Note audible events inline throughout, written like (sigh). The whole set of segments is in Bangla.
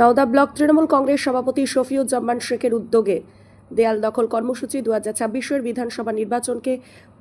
নওদা ব্লক তৃণমূল কংগ্রেস সভাপতি শফিউজ্জামান শেখের উদ্যোগে দেয়াল দখল কর্মসূচি দু হাজার ছাব্বিশের বিধানসভা নির্বাচনকে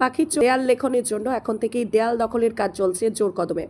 পাখি দেয়াল লেখনের জন্য এখন থেকেই দেয়াল দখলের কাজ চলছে জোর কদমে।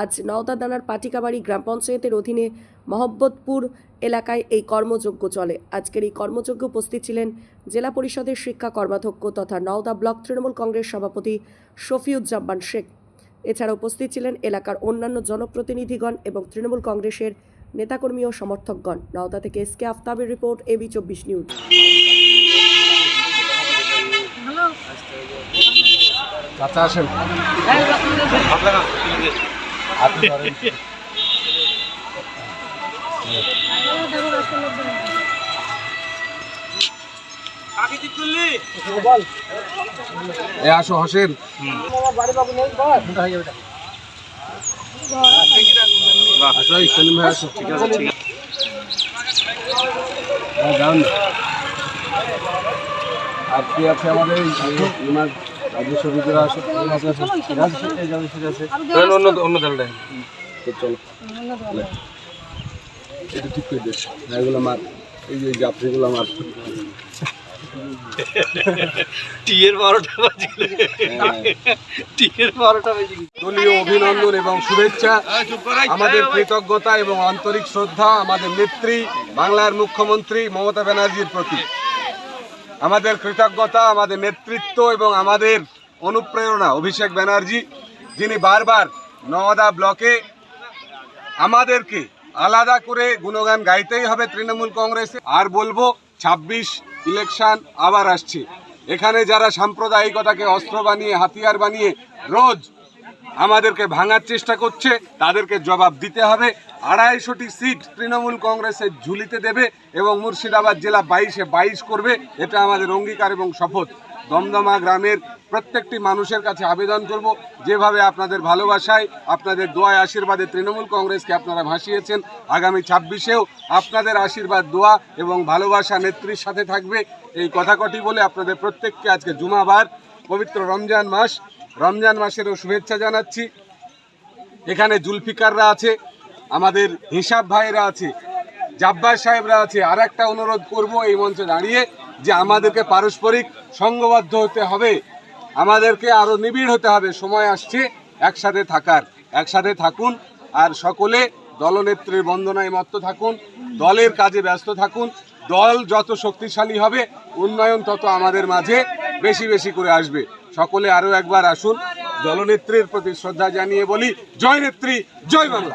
আজ নওদা দানার পাটিকাবাড়ি গ্রাম পঞ্চায়েতের অধীনে মহব্বতপুর এলাকায় এই কর্মযজ্ঞ চলে। আজকের এই কর্মযজ্ঞে উপস্থিত ছিলেন জেলা পরিষদের শিক্ষা কর্মাধ্যক্ষ তথা নওদা ব্লক তৃণমূল কংগ্রেস সভাপতি শফিউজ্জামান শেখ। এছাড়া উপস্থিত ছিলেন এলাকার অন্যান্য জনপ্রতিনিধিগণ এবং তৃণমূল কংগ্রেসের নেতাকর্মী ও সমর্থকগণ। নওদা থেকে এস কে আফতাবের রিপোর্ট এবি চব্বিশ নিউজ। চাচা আসেন। আপনি ধরেন। এ হোসেন সেলিম ভাই আসো ঠিক আছে ঠিক আছে। হ্যাঁ, যান। আছে আমাদের? বিদ্যালয় আসো ঠিক আছে, অন্য অন্য দলটা তো চলো। এটা ঠিক করে দিস এগুলো আমার এই যে জাফরিগুলো আমার (laughs) টিয়ের বারোটা বাজলে। দলীয় অভিনন্দন এবং শুভেচ্ছা, আমাদের কৃতজ্ঞতা এবং আন্তরিক শ্রদ্ধা, আমাদের নেত্রী, বাংলার মুখ্যমন্ত্রী মমতা ব্যানার্জির প্রতি আমাদের কৃতজ্ঞতা, আমাদের নেতৃত্ব এবং আমাদের অনুপ্রেরণা, অভিষেক ব্যানার্জি, যিনি বারবার নওদা ব্লকে আমাদেরকে আলাদা করে গুণগান গাইতেই হবে তৃণমূল কংগ্রেসে। আর বলব, ছাব্বিশ ইলেকশন আবার আসছে। এখানে যারা সাম্প্রদায়িকতাকে অস্ত্র বানিয়ে, হাতিয়ার বানিয়ে রোজ আমাদেরকে ভাঙার চেষ্টা করছে, তাদেরকে জবাব দিতে হবে। আড়াইশোটি সিট তৃণমূল কংগ্রেসের ঝুলিতে দেবে এবং মুর্শিদাবাদ জেলা বাইশে বাইশ করবে। এটা আমাদের অঙ্গীকার এবং শপথ। দমদমা গ্রামের প্রত্যেকটি মানুষের কাছে আবেদন করব। যেভাবে আপনাদের ভালোবাসায়, আপনাদের দোয়ায় আশীর্বাদে তৃণমূল কংগ্রেসকে আপনারা ভাসিয়েছেন, আগামী ছাব্বিশেও আপনাদের আশীর্বাদ, দোয়া এবং ভালোবাসা নেত্রীর সাথে থাকবে। এই কথাকটি বলে আপনাদের প্রত্যেককে আজকে জুমাবার পবিত্র রমজান মাস, রমজান মাসেরও শুভেচ্ছা জানাচ্ছি। এখানে জুলফিকাররা আছে, আমাদের হিসাব ভাইরা আছে, জাব্বার সাহেবরা আছে। আর একটা অনুরোধ করব এই মঞ্চে দাঁড়িয়ে। যে আমাদেরকে পারস্পরিক সঙ্গবদ্ধ হতে হবে, আমাদেরকে আরও নিবিড় হতে হবে। সময় আসছে, একসাথে থাকার, একসাথে থাকুন আর সকলে দলনেত্রীর বন্দনায় মত্ত থাকুন, দলের কাজে ব্যস্ত থাকুন। দল যত শক্তিশালী হবে, উন্নয়ন তত আমাদের মাঝে বেশি বেশি করে আসবে। সকলে আরও একবার আসুন, দলনেত্রীর প্রতি শ্রদ্ধা জানিয়ে বলি, জয় নেত্রী, জয় বাংলা।